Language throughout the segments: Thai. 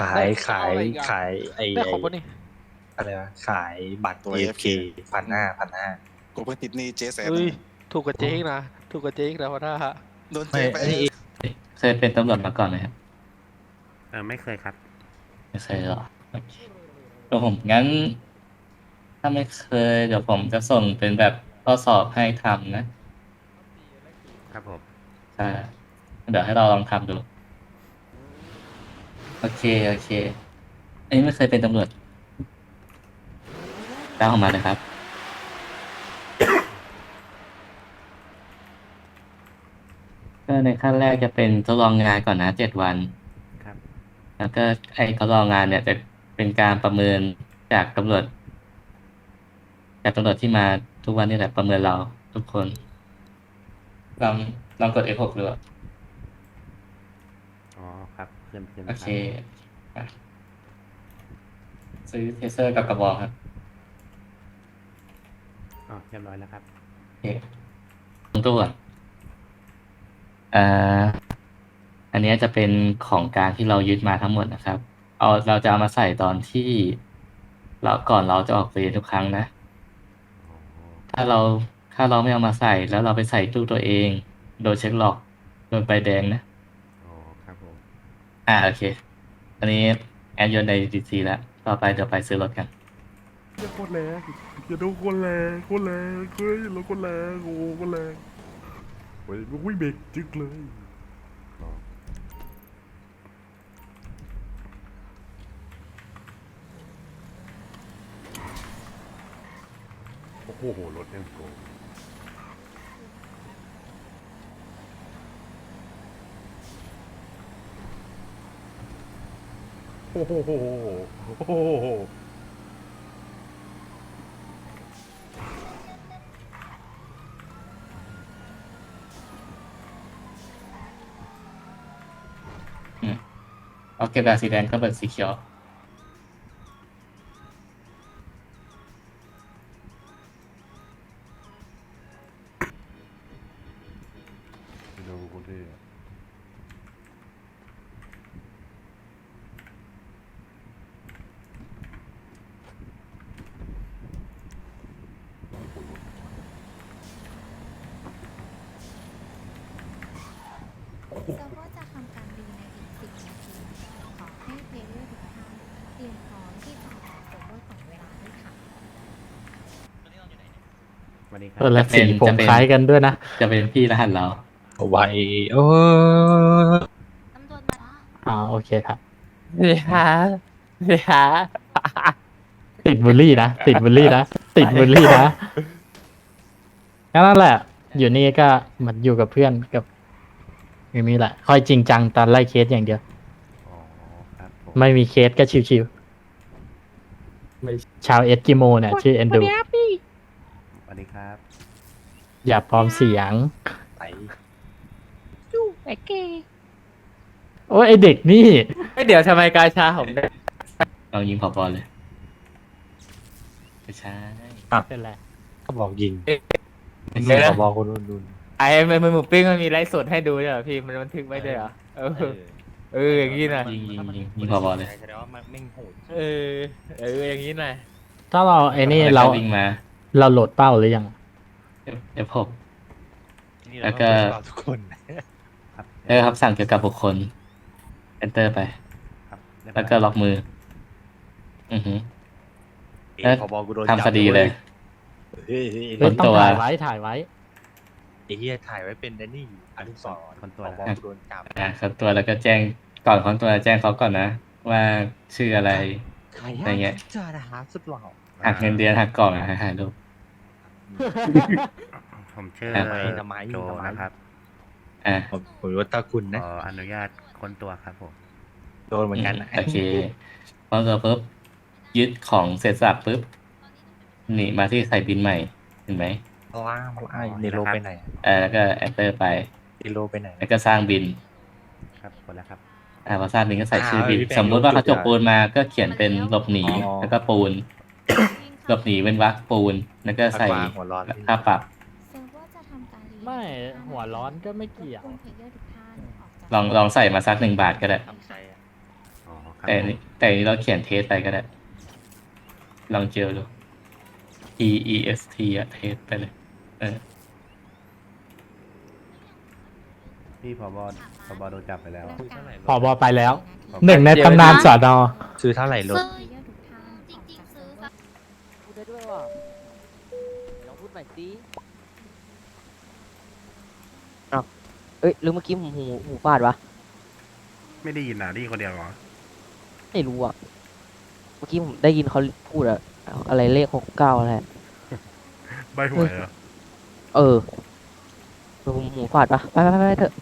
ขายขายเอาอะไรอีกอะขายไอ้ได้ไอ้ของปะนี่อะไรวะขายบัตรตัว AFK พันห้าพันห้ากูเพิ่งติดหนี้เจ๊แสนเฮ้ยถูกกับเจ๊อีกนะถูกกับเจ๊อีกนะพ่อหน้าโดนไม่เจ๊ไปอันนี้เคยเป็นตำรวจมาก่อนไหมครับเออไม่เคยครับ ไม่เคยหรอโอเคเดี๋ยวผมงั้น ถ้าไม่เคย เดี๋ยวผมจะส่งเป็นแบบข้อสอบให้ทำนะ ครับผมใช่เดี๋ยวให้เราลองทำดู โอเค โอเค อันนี้ไม่เคยเป็นตำรวจจ้างออกมาเลยครับ ก็ในขั้นแรกจะเป็นทดลองงานก่อนนะเจ็ดวันครับ แล้วก็ไอ้ทดลองงานเนี่ยจะเป็นการประเมินจากตำรวจ จากตำรวจที่มาทุกวันนี่แหละประเมินเราทุกคน ลองลองกด F6 ดูอะอ๋อ ครับขึ้นขึ้นโอเคอะซื้อเทเซอร์กับกระบอกครับอ๋อเรียบร้อยแล้วครับ โอเคลงตัวก่อนอ่าอันเนี้ยจะเป็นของกลางที่เรายึดมาทั้งหมดนะครับ เอาเราจะเอามาใส่ตอนที่เราก่อนเราจะออกเวรทุกครั้งนะอ๋อถ้าเราถ้าเราไม่เอามาใส่แล้วเราไปใส่ตู้ตัวเอง โดนเช็คหลอกโดนใบแดงนะอ๋อครับผม อ่าโอเคอันนี้แอดโยนในดีซีแล้ว ต่อไปเดี๋ยวไปซื้อรถกันอย่าโคตรแรงอย่าดูโคนแรงโคตรแรงเฮ้ยรถโคตรแรงโอ้โหโคตรแรงเฮ้ยมันวิ่งเบรกจึกเลยโอ้โหรถยังโกง โอ้โหโอ้โหเอาเก็บแบบสีแดงก็เปิดสีเขียว ซิร์ฟเวอร์จะทำการรีในอีก 10 นาที ขอให้เพลเยอร์ทุกท่านเตรียมพร้อมที่จะออกเซิร์ฟเวอร์ก่อนเวลาด้วยค่ะสวัสดีครัเออและจะเป็สีนผมจะเป็นคล้ายกันด้วยนะ จะเป็นพี่รหัสเรา ไวโอ้ตำรวจมาอ่าโอเคครับเฮ้ยฮะเฮ้ยฮะติดบูลลี่นะ ติดบูลลี่นะ ติดบูลลี่นะก็นั่นแหละ อยู่นี่ก็เหมือนอยู่กับเพื่อนกับ อย่างนี้แหละคอยจริงจังตอนไล่เคสอย่างเดียว อ๋อครับผมไม่มีเคสก็ชิวๆชาวเอสกิโมเนี่ยชื่อเอนดู สวัสดีครับอย่าปลอมเสียงไปโอ้ยไอเด็กนี่ไม่เดี๋ยวทำไมกาชาผมได้ลองยิงพอบอลเลยไม่ใช่เป็นไร ก็บอกยิงเดี๋ยวนะบอกคนนู้นนู้น ไอ้มันหมูปิ้งมันมีไลฟ์สดให้ดูด้วยเหรอพี่มันบันทึกไว้ด้วยเหรอเออเอออย่างนี้นะยิงยิงยิงยิงพอบอลเลยแสดงว่ามันไม่โหดเออเอออย่างนี้นะถ้าเราไอ้นี่แล้วเราก็วิ่งมา เราโหลดเป้าหรือยังเอฟหกนี่แล้วเราก็ต้องทุกคนครับเออครับสั่งเกี่ยวกับบุคคล enter ไปครับเรียบร้แล้อวยก็ล็อกมือ อือหือเอ๊ะพอบอกูโดนทำคดีเลยเฮ้ยเฮ้ยเฮ้ยคนต้อตังวถ่ายไว้ถ่ายไว้ ไอ้เหี้ยถ่ายไว้เป็นไอ้นี่อนุสรณ์คนตัวพแล้วอบอกูโดนจับอ่าครับตัวแล้วก็แจ้งก่อนของตัวแจ้งเขาก่อนนะ ว่าชื่ออะไร ใครอะไรเงี้ยเจอนะฮะสุดหล่อหักเงินเดือนหักกล่องอะหายรูปผมชื่อทำไมทำไมโจทำไม นะครับอ่าผมผมว่าตาคุณนะ ขออนุญาตค้นตัวครับผม โดนเหมือนกันนะโอเคพอตัวปุ๊บยึดของเสร็จสับปุ๊บหนีมาที่ใส่บินใหม่ เห็นไหม ล่างมาไล่เนโรไปไหนอะอ่าแล้วก็แอนเตอร์ไปเนโรไปไหน แล้วก็สร้างบิน ครับคนแล้วครับอ่าพอสร้างบินก็ใส่ชื่อบินอ่าพี่แปงสมมุติว่าเขายกตัจวบอย่างปูนมาก็เขียนเป็นหลบหนีอ๋อแล้วก็ปูนหลบหนีเว้นวรรคปูน แล้วก็ใส่วางหัวร้อนค่าปรับเซิร์ฟเวอร์จะทำการรีไม่หัวร้อนก็ไม่เกี่ยวคุณเพลเยอร์ทุกท่านออกจากลองลองใส่มาสักหนึ่งบาทก็ได้ทำใจอะอ๋อคแต่นี่แต่นี่เราเขียนเทสไปก็ได้ ลองเจอดู E E S T อะเทสไปเลย เออพี่ผบผบโดนจับไปแล้วอะคุยเท่าไหร่รถผอบอไปแล้ว หนึ่งในตำนานสอนอซื้อเท่าไหร่รถซึ่งทุกท่านจริงๆซื้อสักพูดได้ด้วยว่ะลองพูดใหม่สิอ้าวเอ้ยหรือเมื่อกี้ผมหูหูฟาดวะ ไม่ได้ยินนะได้ยินคนเดียวเหรอไม่รู้อะ เมื่อกี้ผมได้ยินเขาพูดอะอะไรเลขหกเก้าอะไร ใบหวยเหรอ เออเออผมหูฟาดปะไปไปไปไปเถอะ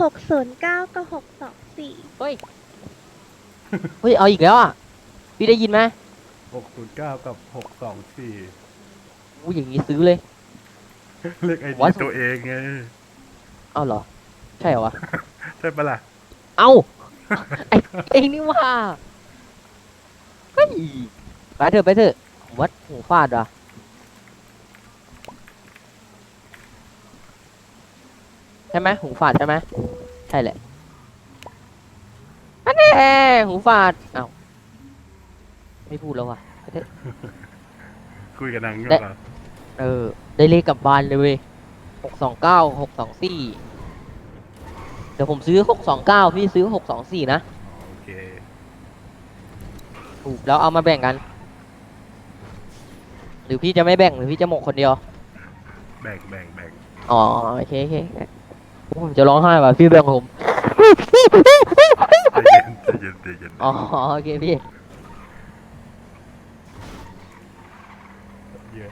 หกศูนย์เก้ากับหกสองสี่เฮ้ยเฮ้ยเอาอีกแล้วอะพี่ได้ยินไหมหกศูนย์เก้ากับหกสองสี่อู้อย่างนี้ซื้อเลย เลขไอวัดีดตัวเองไง เอ้าเหรอ ใช่เหรอวะ ใช่ปะล่ะ เอ้า ไอ้เองนี่ว่าเฮ้ยไปเถอะไปเถอะผมวัดหูฟาดว่ะ ใช่ไหมหูฟาดใช่ไหมใช่แหละอันแน่หูฟาดเอ้าไม่พูดแล้วว่ะไปเถอะคุยกันนังได้ก็เหรอเออ ได้เลขกลับบ้านเลยเว้ยหกสองเก้าหกสองสี่เดี๋ยวผมซื้อหกสองเก้าพี่ซื้อหกสองสี่นะโอเคถูกแล้วเอามาแบ่งกัน หรือพี่จะไม่แบ่งหรือพี่จะหมกคนเดียว แบ่งแบ่งแบ่งอ๋อโอเคโอเค ผมจะร้องไห้ว่ะพี่แบ่งผมใจเย็นใจเย็นใจเย็นอ๋อโอเคพี่เยอะ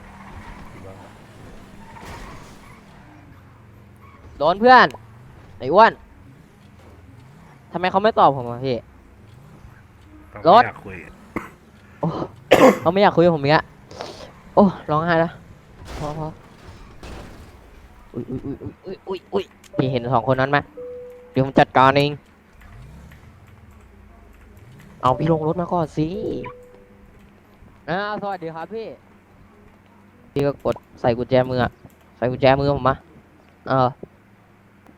โดนเพื่อนไอ้อ้วนทำไมเขาไม่ตอบผมอะพี่ต้องรถอยากคุยโอ้ เขาไม่อยากคุยกับผมอีกอะโอ้ร้องไห้แล้วพอพอ อุ้ยอุ้ยอุ้ยอุ้ยอุ้ยอุ้ยพี่เห็นสองคนนั้นไหมเดี๋ยวผมจัดการเอง เอาพี่ลงรถมาก่อนสิอ่าสวัสดีครับพี่ พี่ก็กดใส่กุญแจมืออะใส่กุญแจมือผมมา เออ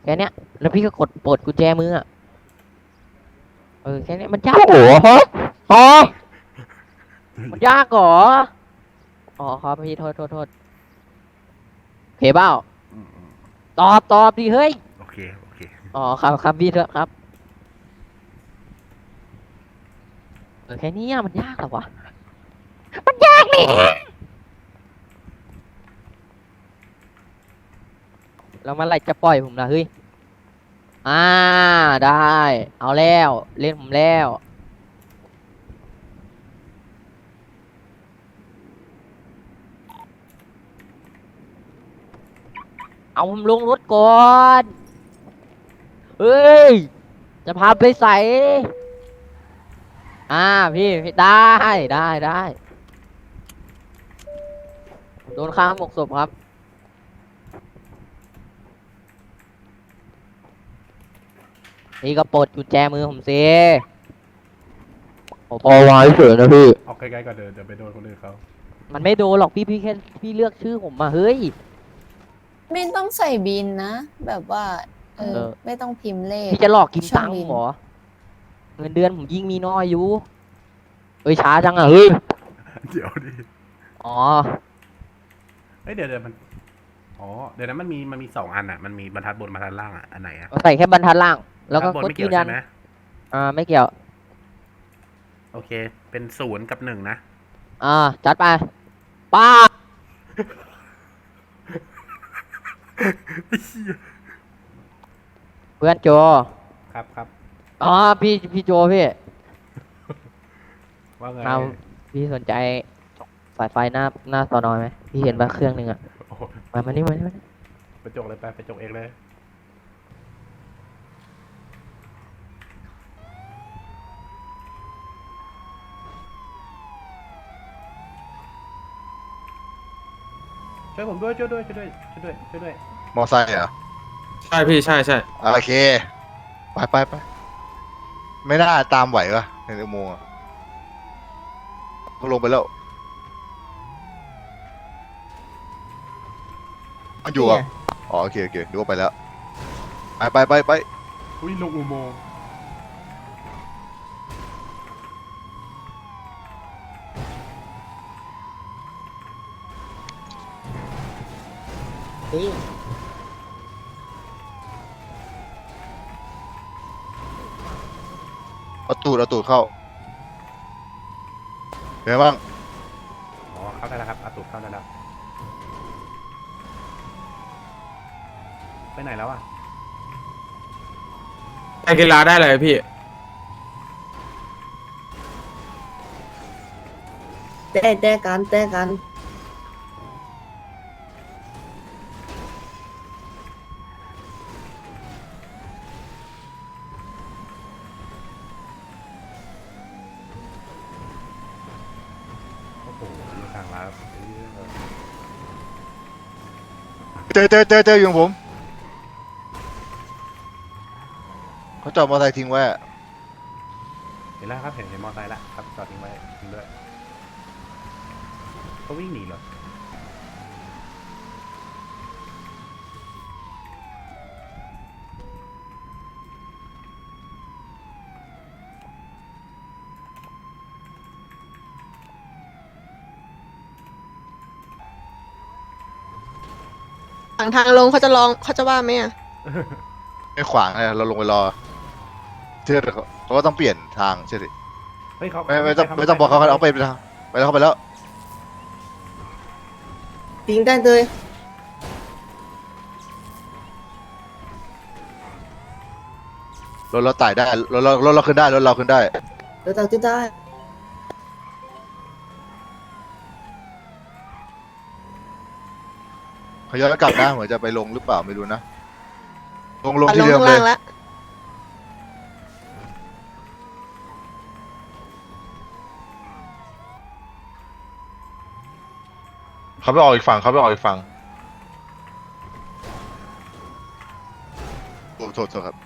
แค่เนี้ย แล้วพี่ก็กดปลดกุญแจมืออะเออแค่เนี้ยมันยากเหรอฮะฮะมันยากเหรอ อ๋อครับพี่โทษโทษโทษโอเคเปล่าอืมอืม ตอบตอบดิเฮ้ย โอเค โอเค อ๋อครับครับพี่เถอะครับเออแค่เนี้ยมันยากเหรอวะ มันยากนี่แล้วเมื่อไหรจะปล่อยผมล่ะเฮ้ย อ่าได้ เอาแล้ว เล่นผมแล้ว เอาผมลงรถก่อน เฮ้ย จะพาไปใส่ อ่าพี่พี่ได้ได้ได้ โดนข้ามหมกศพครับ นี่ก็ปลดกุญแจมือผมสิผมพอไว้เฉยนะพี่ ออกใกล้ๆก่อนเดี๋ยวเดี๋ยวไปโดนคนอื่นเขา มันไม่โดนหรอกพี่พี่แค่พี่เลือกชื่อผมมาเฮ้ย ไม่ต้องใส่บินนะ แบบว่า เอเออ อ ไม่ต้องพิมพ์เลข พี่จะหลอกกินตังค์ช่องบินเหรอเงินเดือนผมยิ่งมีน้อยอยู่เอ้ยช้าจังอะเฮ้ยเดี๋ยวดิอ๋อเอ้ยเดี๋ยวเดี๋ยวมันอ๋อเดี๋ยวนั้นมันมีมันมีสองอันอะ มันมีบรรทัดบนบรรทัดล่างอะอันไหนอะใส่แค่บรรทัดล่าง แล้วก็บรรทัดบนกดไม่เกี่ยืยวนยันใช่ไหมอ่าไม่เกี่ยว โอเค เป็นศูนย์กับหนึ่งนะ อ่าจัดไปป้า เพื่อนโจครับครับอ๋อพี่พี่โจพี่ว่าไงเอาพี่สนใจสายไฟหน้าหน้าสอนอยไหมพี่เห็นปะเครื่องหนึ่งอะโอ้โหมามานี่มานี่มานี่ไปจกเลยไปไปจกเองเลย ช่วยผมด้วยช่วยด้วยช่วยด้วยช่วยด้วยช่วยด้วย มอไซค์เหรอใช่พี่ใช่ใช่โอเค ไปไปไปไม่น่าตามไหววะในอุโมงค์เขาลงไปแล้วมันอยู่อ๋อโอเคโอเคดูว่าไปแล้ว ไปไปไปไปอุ้ยลงอุโมงค์เฮ้ ตูดเอาตูดเข้าเป็นไงบ้างอ๋อเข้าได้แล้วครับเอาตูดเข้าได้แล้วไปไหนแล้วอะไปกีฬาได้เลยพี่เต้เต้กันเต้กัน โอ้โหอยู่ทางร้าน เออเจอเจอเจอเจออยู่ของผมเขาจอดมอเตอร์ไซค์ทิ้งไว้อะเห็นแล้วครับเห็นเห็นมอเตอร์ไซค์แล้วครับจอดทิ้งไว้ทิ้งด้วยเขาวิ่งหนีเหรอ งทางลงเขาจะลองเขาจะว่าไหมอะไม่ขวางเลยเราลงไปรอ เชื่อเถอะเขาเขาก็ต้องเปลี่ยนทางเชื่อดิเฮ้ยเขาไม่ไม่ต้องไม่ต้องบอกเขาเขาเอาไปไปทางไปแล้วเขาไปแล้วทิ้งได้เลยรถเราไต่ได้รถเรารถเราขึ้นได้รถเราขึ้นได้ เดี๋ยวเราจะได้ เขาย้อนกลับนะเหมือนจะไปลงหรือเปล่าไม่รู้นะ ลงลงปัดที่ลงเดิมข้างเลล่ายงแล้วเขาไปออกอีกฝั่งเขาไปออกอีกฝั่งโอ้โทษโทษครับ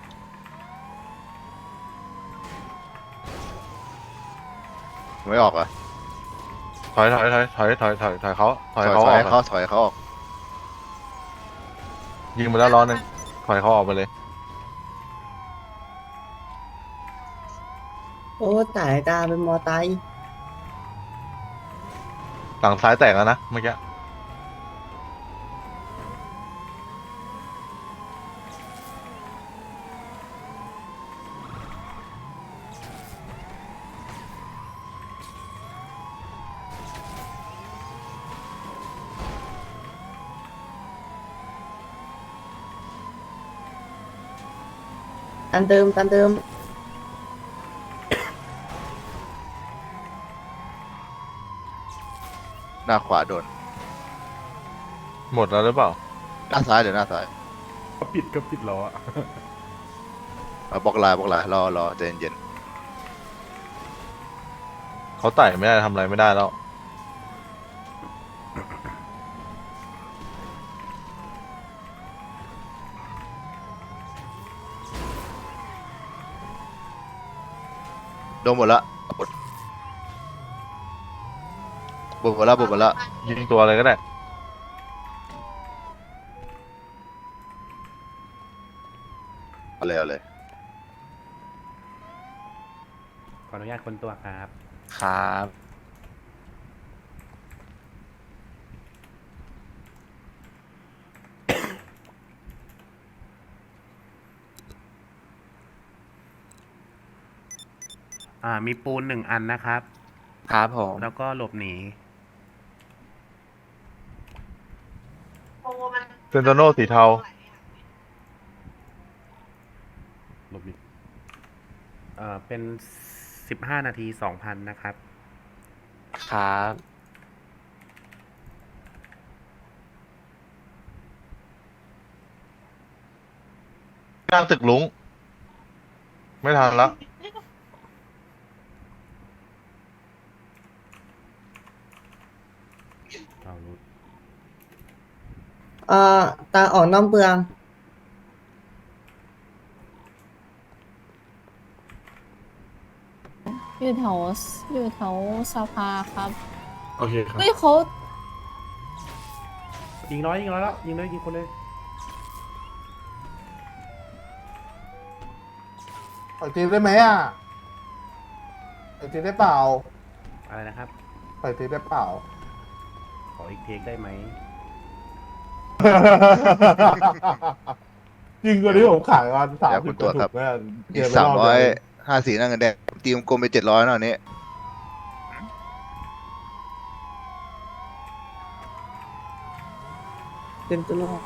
ไม่ออกเหรอะถอยถอยถอยถอยถอยถอยถอยเขาถถออยยถเขาอยอให้อกเขาถอยเขาออก ยิงไปแล้วร้อนหนึงถอยเขาออกไปเลย โอ้ตายตาเป็นมอไซค์หลังซ้ายแตกแล้วนะเมื่อกี้ ตันเดิมตันเดิม หน้าขวาโดน หมดแล้วหรือเปล่าหน้าซ้ายเดี๋ยวหน้าซ้ายเขาปิดก็ปิดล้ออะเอาบล็อกไลน์บล็อกไลน์รอรอใจเย็นเขาไต่ไม่ได้ทำอะไรไม่ได้แล้ว โดนหมดละหมดหมดหมดละหมดหมดละยิงตัวอะไรก็ได้เอาเลยเอาเลยขออนุญาตคนตัวครับ ครับ อ่า มีปูนหนึ่งอันนะครับ ครับผม แล้วก็หลบหนี เซนโตโนสีเทา หลบหนีเอ่อ เป็นสิบห้านาทีสองพันนะครับ ครับ ข้างตึกลุง ไม่ทันละ เรารู้ เอ่อตาออกนอกเมือง อยู่แถวอยู่แถวสภาครับโอเคครับ เฮ้ยเขายิงน้อยยิงน้อยแล้วยิงเลยยิงคนเลยปล่อยตีได้ไหมอะปล่อยตีได้เปล่าอะไรนะครับปล่อยตีได้เปล่า ขออีกเทคได้ไหม จริงกว่าที่ผมขายวันสามเดี๋ยวคุสิบณตรวจครับแม่งอีกสามร้อยห้าสี่นั่งเงินแดงตีมกลมไปเจ็ดร้อยเนาะอันนี้เป็นตัวโลก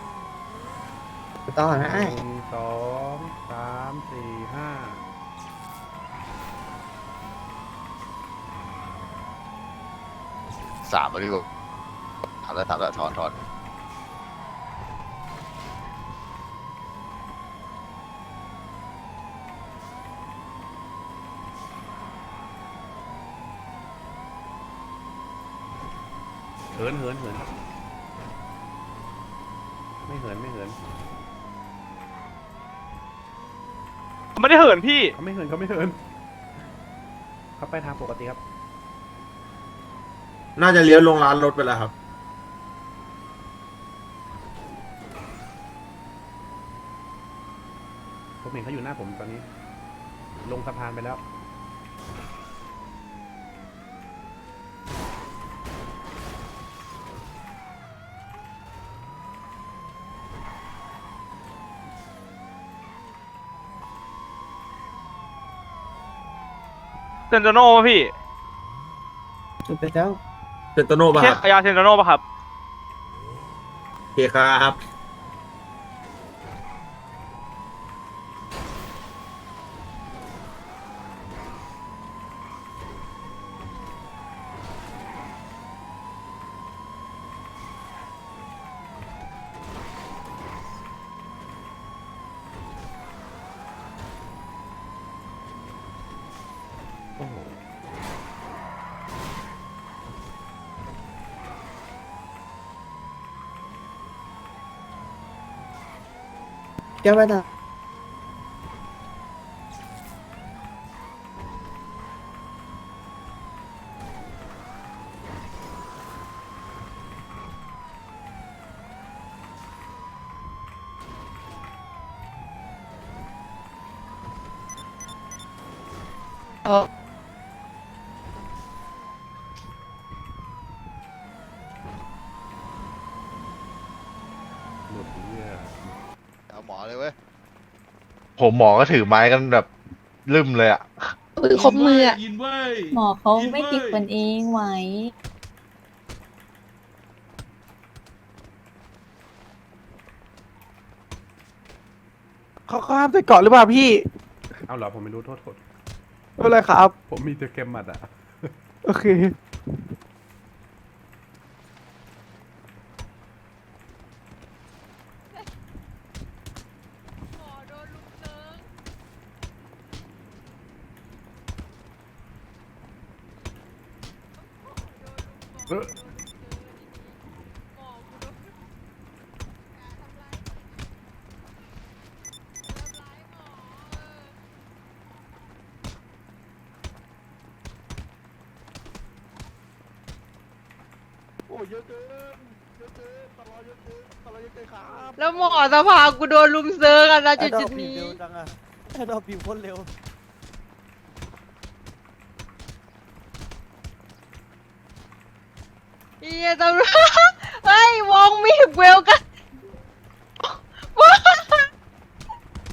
ต่อนะหนึ่งสองสามสี่ห้าสามแล้วพี่กูถามแล้วถามแล้วถอนถอน หินเหินเหินไม่เหินไม่เหินไม่ได้เหินพี่ เขาไม่เหินเขาไม่เหินเขาไปทางปกติครับ น่าจะเลี้ยวลงร้านรถไปแล้วครับ ผมเห็นเขาอยู่หน้าผมตอนนี้ ลงสะพานไปแล้ว เซนโตโนป่ะพี่จุดไปแล้วเป็นโตโน่ป่ะแค่ครับขยาเซนโตโนป่ะครับโอเคครับ เดี๋ยวไปต่อ หลุดเหี้ย เอาหมอเลยเว้ย ผมหมอก็ถือไม้กันแบบลืมเลยอะมือครบมืออะหมอเขาไม่ติดกันเองไหวเขาห้ามใส่เกาะหรือเปล่าพี่เอาเหรอผมไม่รู้โทษโทษ ไม่เป็นไรครับ ผมมีแต่เกมหมัดอะ โอเค โอ้เยอะเกินเยอะเกินตลอดเยอะเกินตลอดเยอะเกินครับแล้วหมอสภากูโดนลุมเซิร์กันนะจุดจุดนี้จังอะแอดดอปปีคนเร็ว เฮียตำรวจเฮ้ยวงมีบเวลกัน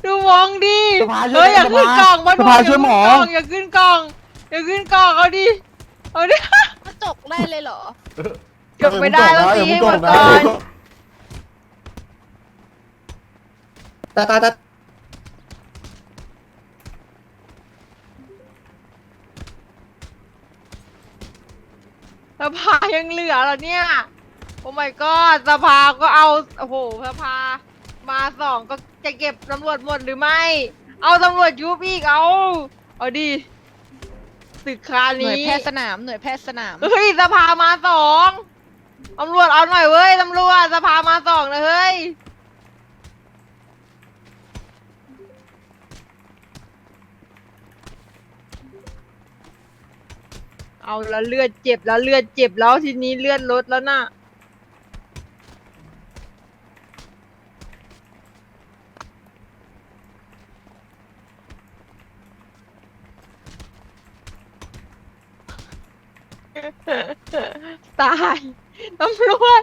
ดูวงดิสภาช่วยเฮ้ยอย่าขึ้นกล่องมาดูสภาช่วยหมออย่าขึ้นกล่องอย่าขึ้นกล่องเอาดิเอาดิมันจกได้เลยเหรอจบไม่ได้ต้องตีให้หมดก่อน ตาตาตา สภายังเหลือเหรอเนี่ย โอ้ my god สภาก็เอา โอ้โหสภา มาสองก็จะเก็บตำรวจหมดหรือไม่ เอาตำรวจยุบอีกเอา เอาดิตึกคาหน่วยนี้แพทย์สนามหน่วยแพทย์สนามเฮ้ยสภามาสองตำรวจเอาหน่อยเว้ยตำรวจสภามาสองนะเฮ้ย เอาแล้วเลือดเจ็บแล้วเลือดเจ็บแล้วทีนี้เลือดลดแล้วน่ะ ตายตำรวจ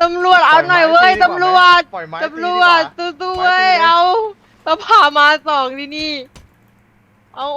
ตำรวจเอาหน่อยเว้ยตำรวจปล่อยไม้ตำรวจตู้ๆเว้ยเอาสภามาสองที่นี่ เอา